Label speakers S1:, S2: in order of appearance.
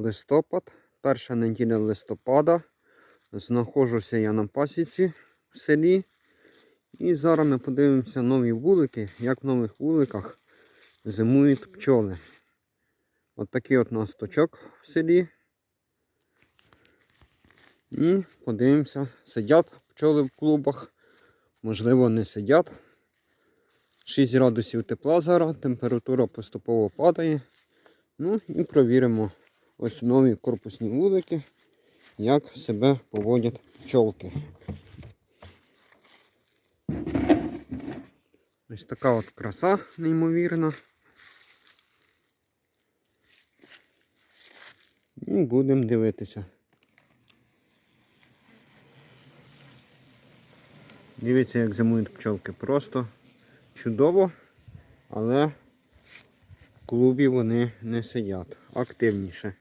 S1: листопад, перша неділя листопада. Знаходжуся я на пасіці в селі. І зараз ми подивимося нові вулики, як в нових вуликах зимують пчоли. От такий от у нас точок в селі. І подивимося, сидять пчоли в клубах, можливо, не сидять. 6 градусів тепла зараз, температура поступово падає. Ну і провіримо ось нові корпусні вулики, як себе поводять пчолки. Ось така от краса неймовірна. І будемо дивитися. Дивіться, як зимують пчолки. Просто чудово, але в клубі вони не сидять активніше.